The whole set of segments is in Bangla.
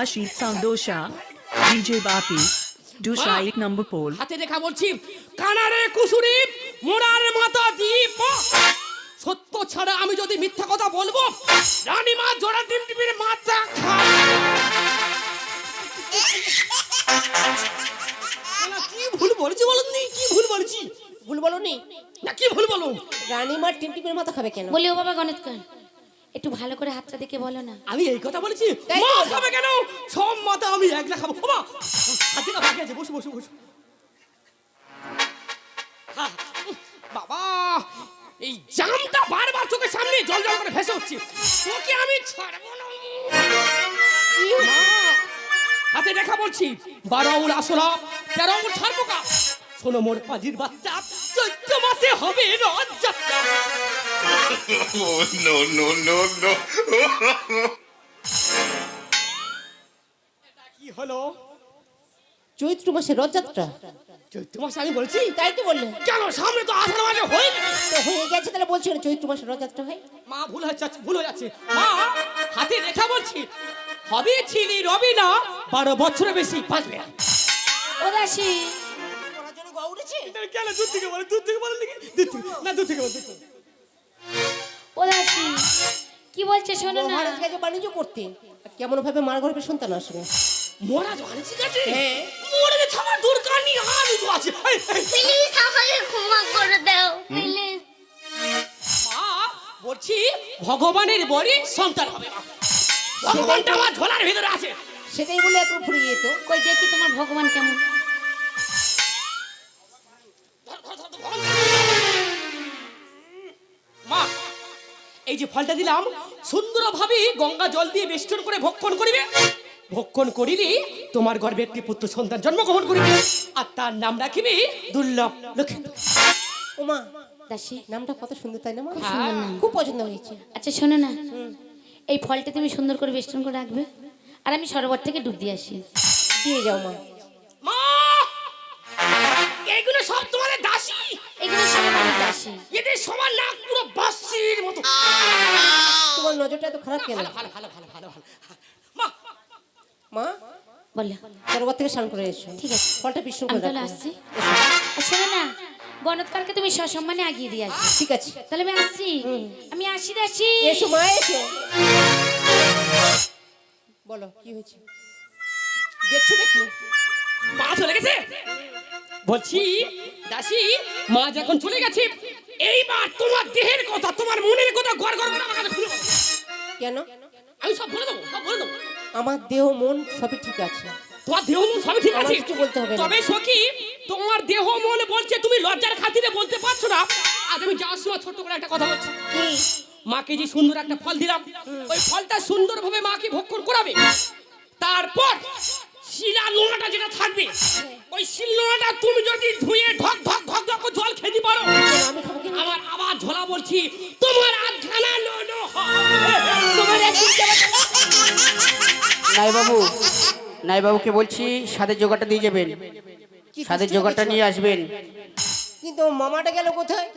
Ashit Sandosha, DJ Bapi, Dusha. এক number pole. হাতে দেখা বলছি কানারে কুসুরি মোড়ার মাথা দ্বীপ। সত্য ছাড়া আমি যদি মিথ্যা কথা বলব রানীমা জোড়া ডিম ডিমের মাথা খায় না, কি ভুল বলেছি বলুন কি ভুল বলেছি? ভুল বলনি না কি ভুল বলুন? রানীমার টিমটিমের মাথা খাবে কেন? বলি ও বাবা গণিত কর একটু ভালো করে হাতটা দেখে বলো না। আমি এই কথা বলেছি? মা খাবে কেন? সব মাথা আমি একলা খাব। বাবা হাতিটা বাকি আছে বসু বসু বসু। বাবা! এই জামটা বারবার চোখের সামনে জল জল করে ভেসে উঠছে। তোকে আমি ছাড়বো না। হাতে দেখা বলছি বারো আঙুল আসলা তেরো আঙুল ছাড়বো কা? শোনো মোর পাজির বাচ্চা চৈত্র মাসে হবে Rathyatra. Oh, no, no, no, no. কি হলো? চৈত্র মাসে রথযাত্রা? চৈত্র মাসে আমি বলছি? তাই তো বললে। কেন? সামনে তো আষাঢ় মাসে হয়ে তো হয়ে গেছে তাহলে বলছি না চৈত্র মাসে রথযাত্রা হয়? মা ভুল হয়ে যাচ্ছে ভুল হয়ে যাচ্ছে। মা হাতে রেখা বলছি। হবে ছিলি রবি না বারো বছরের বেশি বাঁচবে না। ও দাসি। কেন দূর থেকে বলে? দূর থেকে বলে দেখি দূর থেকে। না দূর থেকে বলে। দূর থেকে। ও দাসি কি বলছে শোনো না? মহারাজ গেছে বাণিজ্য করতে। কেমন ভাবে মার গর্ভে সন্তান আসবে। মহারাজ বাণিজ্যিক আছে হ্যাঁ। মহারাজ ছাড়া দরকার নেই আমি তো আছে। এই, এই, প্লিজ আমাকে ক্ষমা করে দাও প্লিজ। মা বলছি ভগবানের বড়ি সন্তান হবে ভগবানটা আমার ঝোলার ভিতরে আছে। সেটাই বলে এত ফুরিয়ে যেত। কই দেখি তোমার ভগবান কেমন। এই যে ফলটা দিলাম সুন্দরভাবে গঙ্গা জল দিয়ে বেষ্টন করে ভক্ষণ করিবে। ভক্ষণ করিলে তোমার গর্ভে একটি পুত্র সন্তান জন্মগ্রহণ করিবে। আর তার নাম রাখিবে দুর্লভ লক্ষ্মী ওমা দাসি নামটা কত সুন্দর তাই না মা? নাম। খুব পছন্দ হয়েছে। আচ্ছা শোনো না। এই ফলটা তুমি সুন্দর করে বেষ্টন করে রাখবে। আর আমি সরোবর থেকে ডুব দিয়ে আসি। দিয়ে যাও মা। মা! এইগুলো সব তোমাদের দাসী। এগুলো সব আমার দাসি। এদের সবার নাক পুরো বাসির মতো। তোমার নজরটা এত খারাপ কেন? ভালো ভালো ভালো ভালো ভালো মা মা বলো। সরোবর থেকে স্নান করে এসো। ঠিক আছে। ফলটা বিশ্ব করে তাহলে। আসছি। শোনো না গণৎকারকে তুমি সসম্মানে আগিয়ে দিয়ে আসবে। ঠিক আছে। তাহলে আমি আসছি। আমি আসি দাসি। এসো মা এসো। বলো কি হয়েছে? দেখছ নাকি? মা চলে গেছে? বলছি দাসি মা যখন চলে গেছে এইবার তোমার দেহের কথা তোমার মনের কথা গড় গড় করে আমার কাছে খুলে বলো। কেন? আমি সব বলে দেবো সব বলে দেবো। আমার দেহ মন সবই ঠিক আছে। তোমার দেহ মন সবই ঠিক আমার আছে? কিছু বলতে হবে না। তবে সখী তোমার দেহ মন বলছে তুমি লজ্জার খাতিরে বলতে পারছ না। আজ আমি যাওয়ার সময় ছোট্ট করে একটা কথা বলছি। কি? মাকে যে সুন্দর একটা ফল দিলাম ওই ফলটা সুন্দরভাবে মাকে ভক্ষণ করাবে। তারপর শিলা নোনাটা যেটা থাকবে ওই শিল নোনাটা তুমি যদি ধুয়ে ঢক ঢক ঢক ঢক জল খেতে পারো আমি খাব আমার আবার ঝোলা বলছি তোমার আধখানা হবে। তোমার এক দিন যাবে- নাই বাবু নাই বাবুকে বলছি স্বাদের জোগাড়টা দিয়ে যাবেন। কি স্বাদের জোগাড়টা নিয়ে আসবেন। কিন্তু মামাটা গেল কোথায়?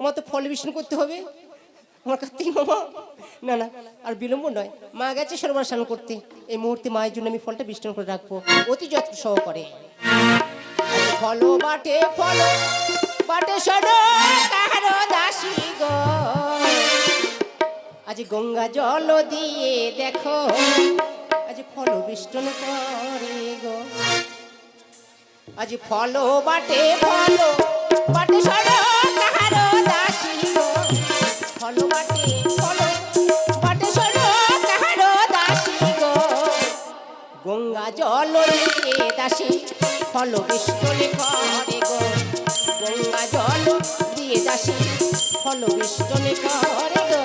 আমার তো ফল বিষ্ণু করতে হবে। আমার কার্তিক মামা না না, আর বিলম্ব নয়। মা গেছে সরোবর স্নান করতে। এই মুহূর্তে মায়ের জন্য আমি ফলটা বিষ্ণু করে রাখব। অতি যত্ন সহকারে। ফল বাটে ফল বাটে সরো কাহারো দাসী গো। আজ গঙ্গা জল দিয়ে দেখো, আজ ফল বিষ্টন করে গো। আজ ফল বাটে ফল বাটে সর কাহারো দাসী গঙ্গা জল দাসী, ফল বিষ্টনে করে গো। গঙ্গা জল দিয়ে দাসী, ফল বিষ্টনে করে গো।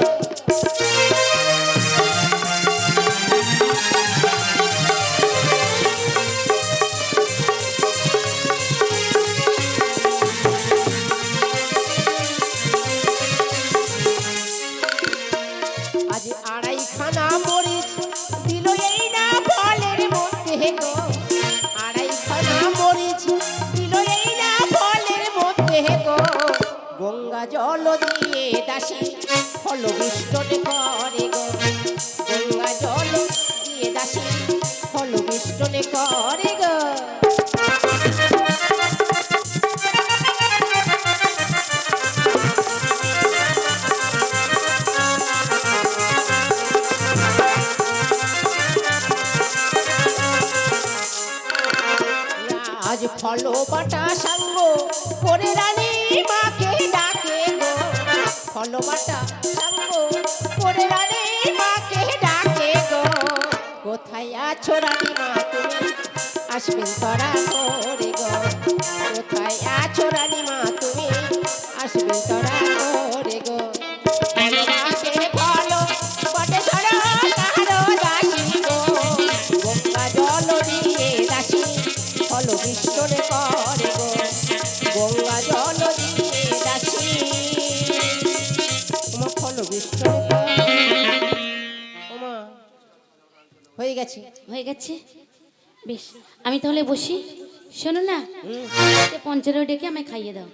বাটা সাঙ্গ করে রানী মাকে ডাকে গো ফল সাঙ্গ করে রানী মাকে ডাকে গো। কোথায় আছো রানী? ওমা হয়ে গেছে। হয়ে গেছে? বেশ আমি তাহলে বসি। শোনো না সে পঞ্চায়েত ডেকে আমায় খাইয়ে দাও।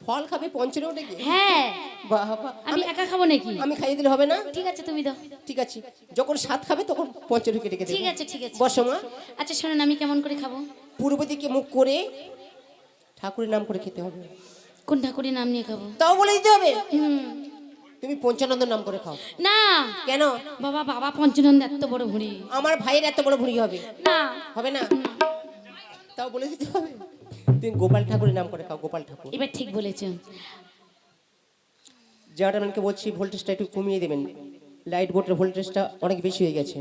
ফল খাবে পঞ্চরেও ডেকে? হ্যাঁ। বাবা আমি একা খাব নাকি? আমি খাইয়ে দিলে হবে না? ঠিক আছে তুমি দাও। ঠিক আছে। যখন সাত খাবে তখন পঞ্চরুকে ডেকে ঠিক আছে ঠিক আছে। বসো মা। আচ্ছা শোনো না আমি কেমন করে খাব? পূর্ব দিকে মুখ করে ঠাকুরের নাম করে খেতে হবে। কোন ঠাকুরের নাম নিয়ে খাব? তাও বলে দিতে হবে? হুম। তুমি পঞ্চানন্দ নাম করে খাও। না। কেন? বাবা বাবা পঞ্চানন্দ এত বড় ভুঁড়ি। আমার ভাইয়ের এত বড় ভুঁড়ি হবে। না। হবে না? তাও বলে দিতে হবে। তুমি গোপাল ঠাকুরের নাম করে খাও গোপাল ঠাকুর। এবার ঠিক বলেছ। জাটাম্যানকে বলছি ভোল্টেজটা একটু কমিয়ে দেবেন। লাইট বোর্ডের ভোল্টেজটা অনেক বেশি হয়ে গেছে।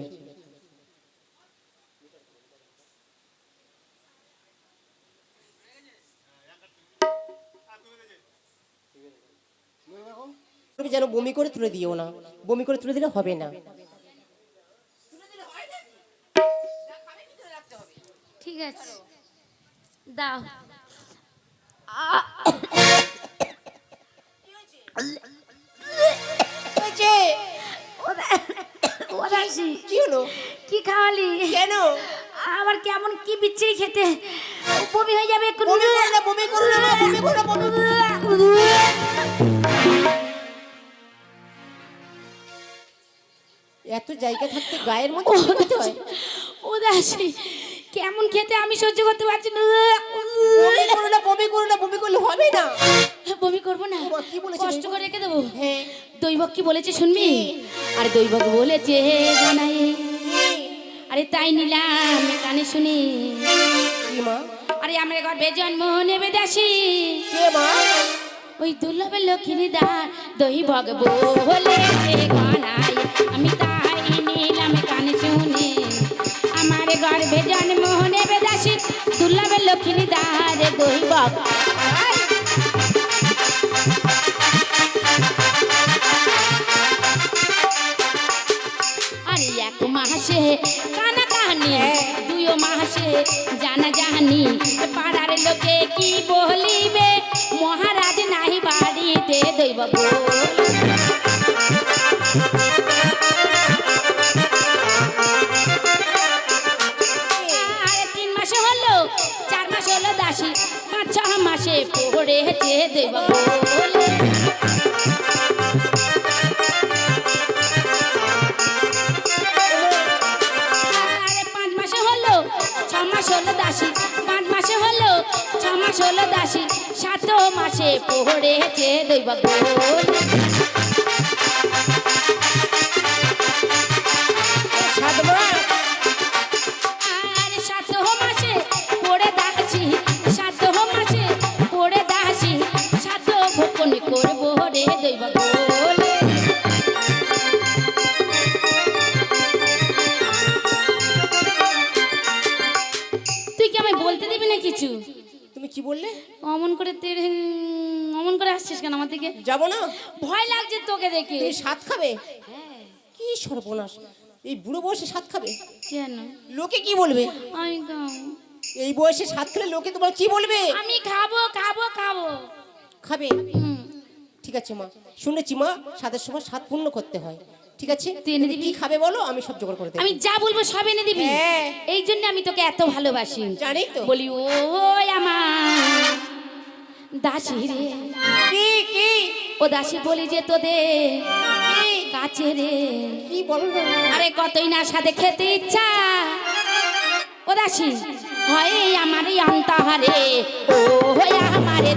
তুমি যেন বমি করে তুলে দিও না। বমি করে তুলে দিলে হবে না। ঠিক আছে। দাও? কি হলো? কি খাওয়ালি? কেন? আবার কেমন কি বিচ্ছিরি খেতে? বমি হয়ে যাবে। বমি করো না বমি করো না বমি করো না এত জায়গা থাকতে গায়ের মধ্যে করতে হয়? উদাসী কেমন খেতে আমি সহ্য করতে পারছি না। বমি করো না বমি করো না বমি করলে হবে না। বমি করব না। কি বলেছে কষ্ট করে রেখে দেবো। হ্যাঁ। দৈবক কি বলেছে শুনবি? আরে দৈবক বলেছে হে জানাই আরে তাই নিলাম কানে শুনি। কি আরে আমরা গর্ভে জন্ম নেবে দাসী। কে মা? ওই দুর্লভের লক্ষ্মী দা দই ভগব বলে গনাই আমি গর্ভে জন্ম নেবে দাসী দুর্লভের লক্ষ্মী দই ভগ আরে এক মাসে কানা কাহানি দুই মাসে জানা জাহানি, পাড়ার লোকে কি বলিবে? মহারাজ নাহি বাড়িতে দৈব বল। পড়েছে দৈব বল। পাঁচ মাসে হলো, ছ মাস হলো দাসী। পাঁচ মাসে হলো, ছ মাস হলো দাসী। সাত মাসে পড়েছে দৈব গোল কি আমায় বলতে দিবি না কিছু? তুমি কি বললে? অমন করে তেরে অমন করে আসছিস কেন আমার দিকে? যাব না। ভয় লাগছে তোকে দেখে। তুমি সাত খাবে? কি সর্বনাশ। এই বুড়ো বয়সে সাত খাবে? কেন? লোকে কি বলবে? আমি এই বয়সে সাত খেলে লোকে তোমার কি বলবে? আমি খাব খাব খাব। খাবে? ঠিক আছে মা। শুনেছি মা সাতের সময় সাত পূর্ণ করতে হয়। ঠিক আছে? তুই এনে দিবি? খাবে বলো? আমি সব জোগাড় করে দেবো। আমি যা বলব সব এনে দিবি? হ্যাঁ। এই জন্য আমি তোকে এত ভালোবাসি। জানি তো। বলি ও আমার দাসী রে। কি কি? ও দাসী বলি যে তোদের কাছে রে। কি বলো আরে কতই না সাথে খেতে ইচ্ছা। ও দাসী হয় আমারই অন্তহারে। ও হয় আমারে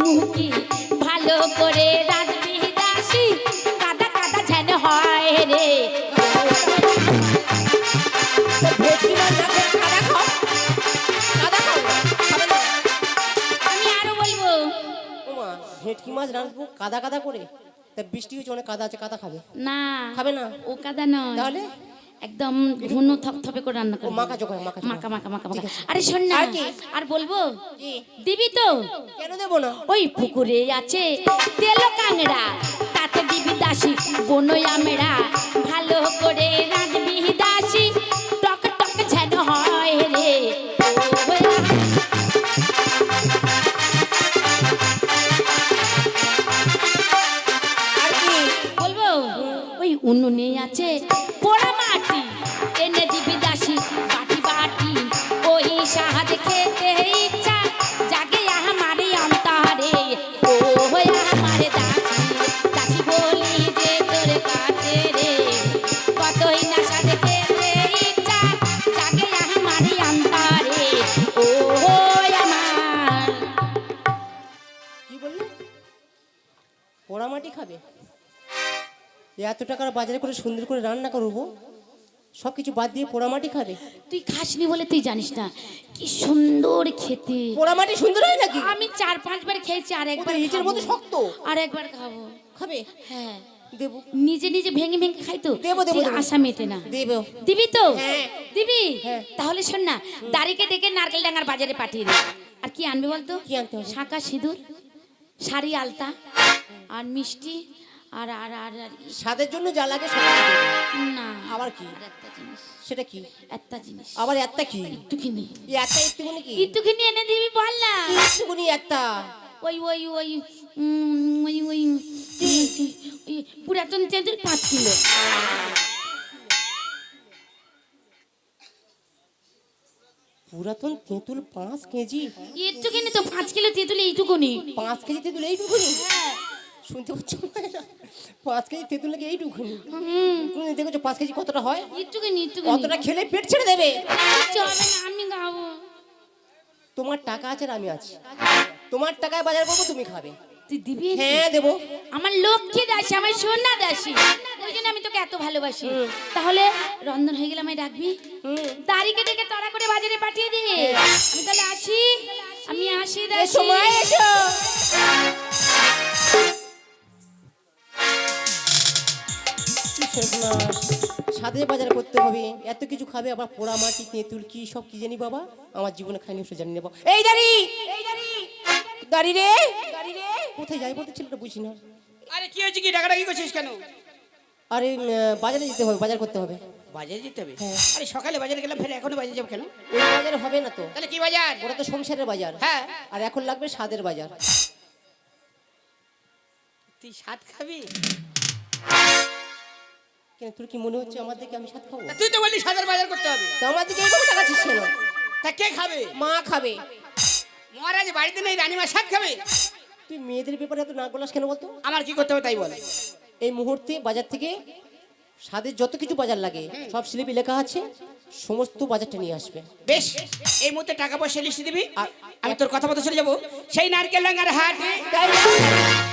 মুখি ভালো করে রাঁধবি দাসী। কাদা কাদা যেন হয় রে। ভেটকি মাছ রাঁধবো কাদা কাদা করে? তা বৃষ্টি হয়েছে অনেক কাদা আছে কাদা খাবে? না। খাবে না? ও কাদা নয়। তাহলে? একদম ঘন থপথপে করে রান্না করব মাখা চোখা মাখা মাকা ঠিক মাকা আছে। আরে শোন না আর বলব? দিবি তো? কেন দেবো না? ওই পুকুরে আছে তেল কাংড়া তাতে দিবি দাসী বনয়া মেড়া ভালো করে রাঁধবি দাসী। টক টক যেন হয় রে। আর কি? বলব? ওই উনুনে আছে টাকার বাজারে করে সুন্দর করে রান্না করব। সব কিছু বাদ দিয়ে পোড়ামাটি খাবে? তুই খাসনি বলে তুই জানিস না। কি সুন্দর খেতে। পোড়ামাটি সুন্দর হয় নাকি? আমি চার পাঁচবার খেয়েছি আর একবার ইটের মতো শক্ত। আর একবার খাব। খাবে? হ্যাঁ। দেবো। নিজে নিজে ভেঙে ভেঙে খাই তো। দেবো, দেবো, আশা মেটে না। দেবো। দিবি তো? হ্যাঁ। দিবি? হ্যাঁ। তাহলে শোন না দাড়িকে ডেকে নারকেল ডাঙ্গার বাজারে পাঠিয়ে দে। আর কি আনবে বলতো? কি আনতে হবে? শাঁকা সিঁদুর শাড়ি আলতা আর মিষ্টি আর আর আর আর স্বাদের জন্য যা লাগে না। আবার কি? একটা জিনিস। সেটা কি? একটা জিনিস। আবার একটা কি? একটুখানি। এই একটা একটুকুনি কি? একটুখানি এনে দিবি বল না। একটুকুনি একটা। ওই ওই ওই ওই ওই পুরাতন তেঁতুল পাঁচ কিলো। পুরাতন তেঁতুল পাঁচ কেজি? একটুখানি তো পাঁচ কিলো তেঁতুল এইটুকুনি। পাঁচ কেজি তেঁতুল এইটুকুনি? শুনতে পাচ্ছ পাঁচ কেজি তেঁতুল নাকি এইটুকুনি? হুম। তুমি দেখেছ পাঁচ কেজি কতটা হয়? একটুখানি একটুখানি। কতটা খেলে পেট ছেড়ে দেবে? না আমি খাব। তোমার টাকা আছে আর আমি আছি। তোমার টাকায় বাজার করব তুমি খাবে। তুই দিবি হ্যাঁ দেবো। আমার লক্ষ্মী দাসী আমার সোনা দাসী। ওই জন্য আমি তোকে এত ভালোবাসি। তাহলে রন্ধন হয়ে গেলে আমায় ডাকবি? দাড়িকে ডেকে তড়া করে বাজারে পাঠিয়ে দে। আমি তাহলে আসি। আমি আসি দাসী। সময় এসো। সর্বনাশ। সাদে বাজার করতে হবে। এত কিছু খাবে আবার পোড়া মাটি তেঁতুল কি সব কি জানি বাবা? আমার জীবনে খাইনি সে জানি নেব এই দাঁড়ি! দাঁড়ি রে! কোথায় যাই বলতে ছেলেটা বুঝি না। আরে কি হয়েছে কি? টাকাটা কি করছিস কেন? আরে বাজারে যেতে হবে বাজার করতে হবে। বাজারে যেতে হবে? হ্যাঁ। আরে সকালে বাজারে গেলাম ফের এখনও বাজারে যাব কেন? ওই বাজারে হবে না তো। তাহলে কি বাজার? ওটা তো সংসারের বাজার। হ্যাঁ। আর এখন লাগবে স্বাদের বাজার। তুই সাত খাবি? কেন? তোর কি মনে হচ্ছে আমার দিকে আমি স্বাদ খাব? তুই তো বললি সাদের বাজার করতে হবে। তো আমার দিকে এইভাবে তাকাচ্ছিস কেন? তা কে খাবে? মা খাবে। মহারাজ বাড়িতে নেই রানীমা সাত খাবে? তুই মেয়েদের ব্যাপারে এত না গলাস কেন বলতো? আমার কি করতে হবে তাই বল। এই মুহূর্তে বাজার থেকে স্বাদের যত কিছু বাজার লাগে সব স্লিপে লেখা আছে সমস্ত বাজারটা নিয়ে আসবে। বেশ এই মুহূর্তে টাকা পয়সা লিস্ট দিবি। আর- আমি তোর কথা মতো চলে যাব। সেই নারকেল ডাঙ্গার হাটে।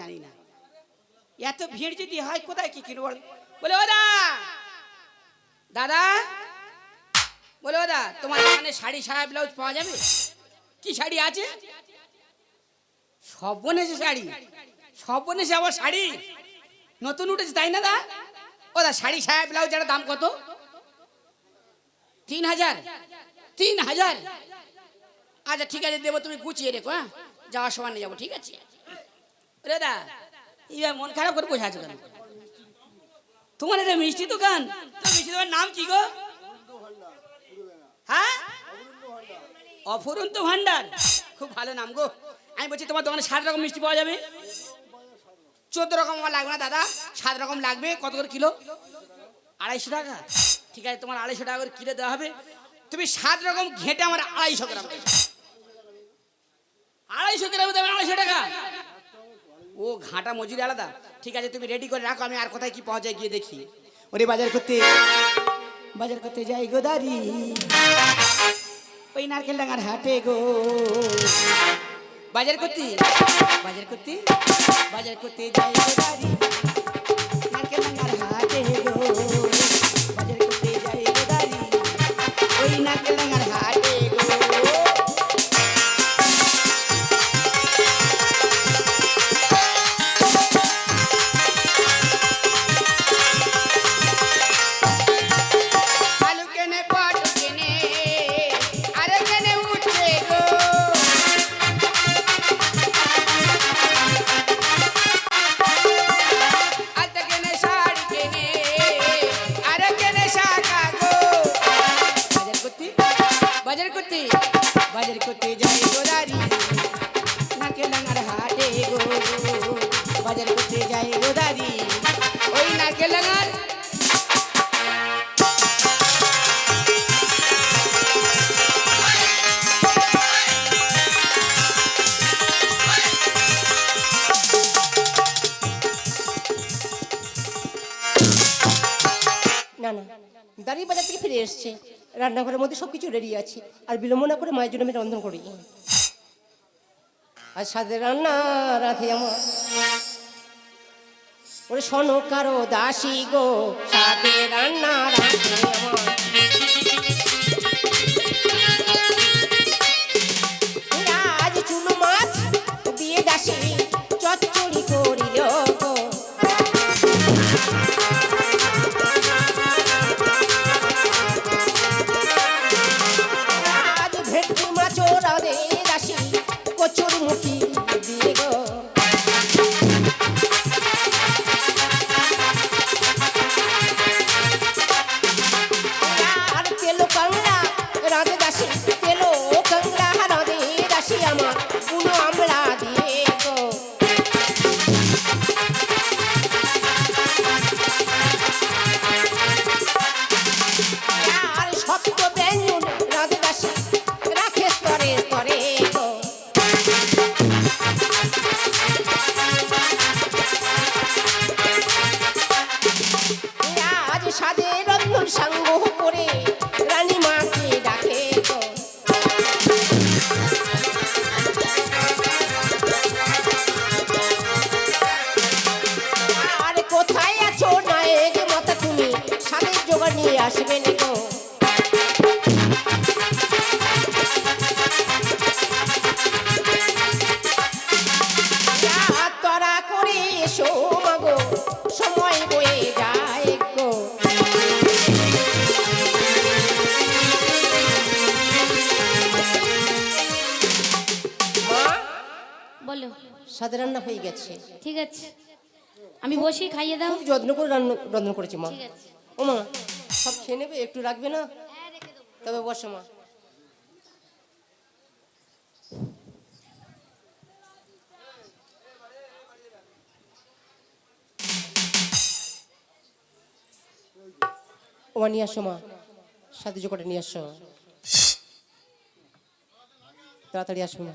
জানি না। এত ভিড় যদি হয়, কোথায় কি কিনবো বলে? ও দাদা? বলে, ও দা, তোমার দোকানে শাড়ি সায়া ব্লাউজ পাওয়া যাবে? কি শাড়ি আছে? সব বনেছে শাড়ি। সব বনেছে আবার শাড়ি। নতুন উঠেছে, তাই না দা? ও দা, শাড়ি সায়া ব্লাউজ এর দাম কত? তিন হাজার। তিন হাজার? আচ্ছা ঠিক আছে, দেবো, তুমি গুছিয়ে রেখো হ্যাঁ? যাওয়ার সময় নিয়ে যাব, ঠিক আছে? রে দা এইবার মন খারাপ করে বসে আছো তোমার এটা মিষ্টি দোকান? তো মিষ্টি দোকান নাম কি গো? হ্যাঁ? অফুরন্ত ভান্ডার। খুব ভালো নাম গো। আমি বলছি তোমার দোকানে সাত রকম মিষ্টি পাওয়া যাবে? চোদ্দ রকম আমার লাগবে না দাদা। সাত রকম লাগবে। কত করে কিলো? আড়াইশো টাকা। ঠিক আছে, তোমার আড়াইশো টাকা করে কিলো দেওয়া হবে। তুমি সাত রকম ঘেটে আমার আড়াইশো গ্রাম আড়াইশো গ্রামে দেবে আড়াইশো টাকা। ও ঘাটা মজুরি আলাদা। ঠিক আছে, তুমি রেডি করে রাখো, আমি আর কোথায় কি পাওয়া যায় গিয়ে দেখি। ওরে বাজার করতে বাজার করতে যাই গোদারি ওই নারকেল ডাঙার হাটে গো। বাজার করতে বাজার করতে বাজার করতে যাই গোদারি নারকেল ডাঙার হাটে গো, বাজার করতে যাই গোদারি ওই নারকেল ডাঙার রান্নাঘরের মধ্যে সব কিছু রেডি আছি। আর বিলম্ব না করে মায়ের জন্য আমি রন্ধন করি। আর সাথে রান্না রাধে আমার। ওরে শোনো কারও দাসী গো সাথে রান্না রাধে আমার। সাদে রান্না হয়ে গেছে। ঠিক আছে। আমি বসি খাইয়ে দাও। খুব যত্ন করে রান্না রন্ধন করেছি মা। ও মা সব খেয়ে নেবে? একটু রাখবে না? তবে বসো মা। ও নিয়ে আসো মা। সাথে জোগাড়ে নিয়ে আসো। তাড়াতাড়ি আসবে মা।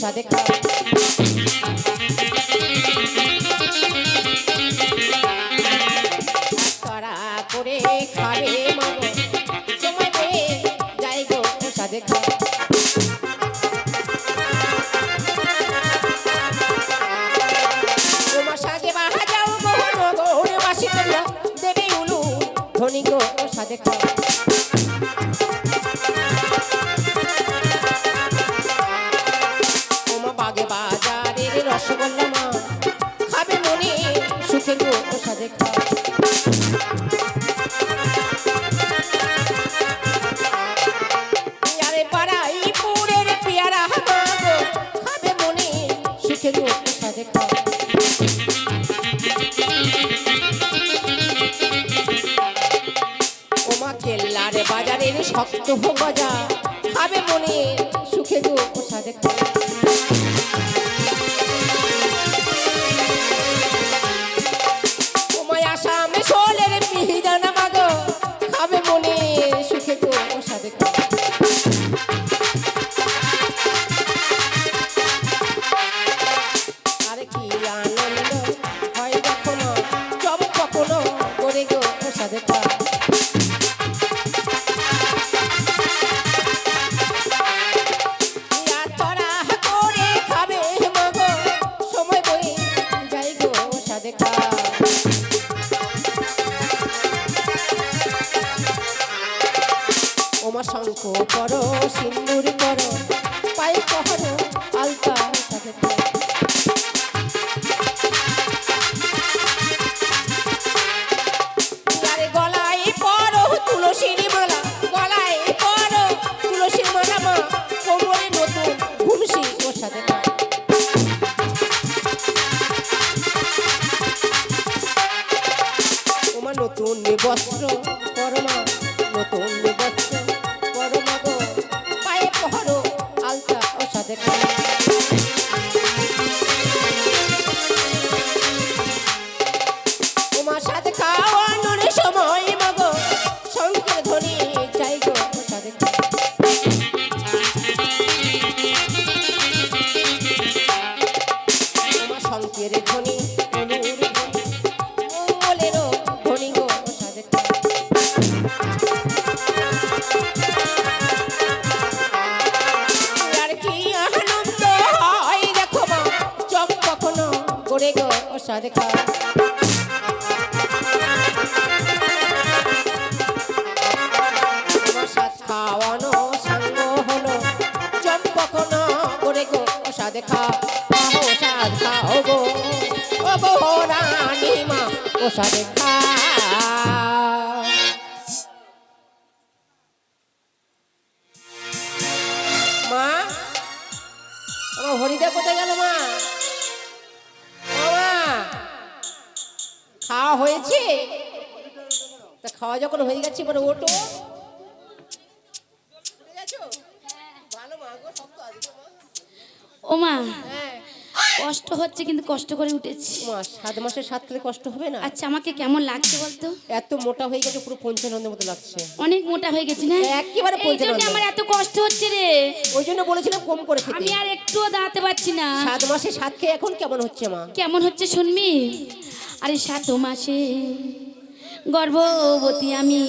প্রসাদে খাওয়া শক্ত বাজা খাবে মনে সুখে দুঃখ সাথে খাবে ওমা শঙ্খ করো সিন্দুর করো পায়ে কহর আলতা লেখা তা খাওয়া যখন হয়ে গেছে এবার ওটো। ও মা হ্যাঁ। কষ্ট হচ্ছে কিন্তু কষ্ট করে উঠেছি। সাত মাসের সাত খেলে কষ্ট হবে না? আচ্ছা আমাকে কেমন লাগছে বলতো? এত মোটা হয়ে গেছে পুরো পঞ্চানন্দের মতো লাগছে। অনেক মোটা হয়ে গেছে না? একেবারে পঞ্চানন্দ। আমার এত কষ্ট হচ্ছে রে। ওই জন্য বলেছিলাম কম করে খেতে। আমি আর একটুও দাঁড়াতে পারছি না। সাত মাসে সাত খেয়ে এখন কেমন হচ্ছে মা? কেমন হচ্ছে শুনবি? আরে সাত মাসে গর্ভবতী আমি।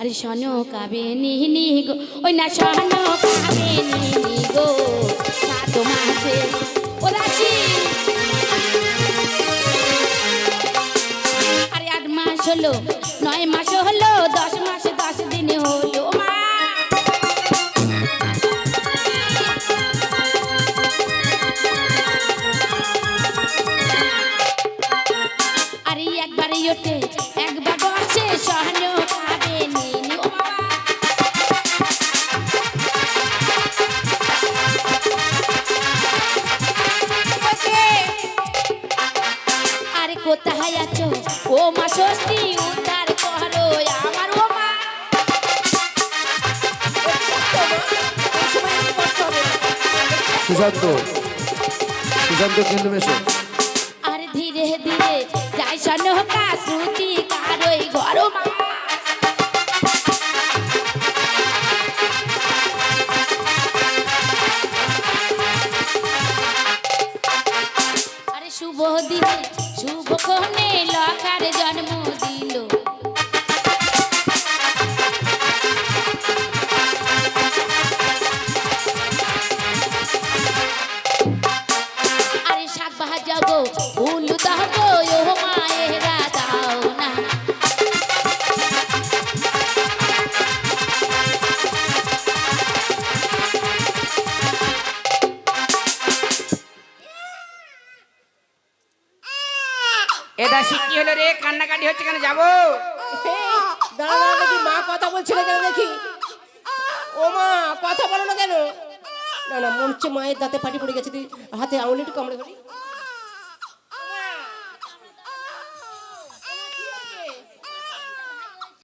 আরে শন কাবে নিহিনি গো, ওই না শোনো কাবে নিহিনি গো সাত মাসে ও রাশি আরে আট মাস হলো, নয় মাস হলো, দশ মাস সুশান্ত সুশান্ত কেন্দ্র এসো আর ধীরে ধীরে যাই সনকা শ্রুতি কারই গরম শুভ দিনে, শুভ কোণে লকার জন্ম দিল। কান্নাকাটি হচ্ছে কেন যাব। দাঁড়া দেখি মা কথা বলছিল কেন দেখি? ও মা, কথা বলো না কেন? না না, মনে হচ্ছে মায়ের দাঁতে পাটি পড়ে গেছে তুই হাতে আঙুলি একটু কামড়ে ধরি।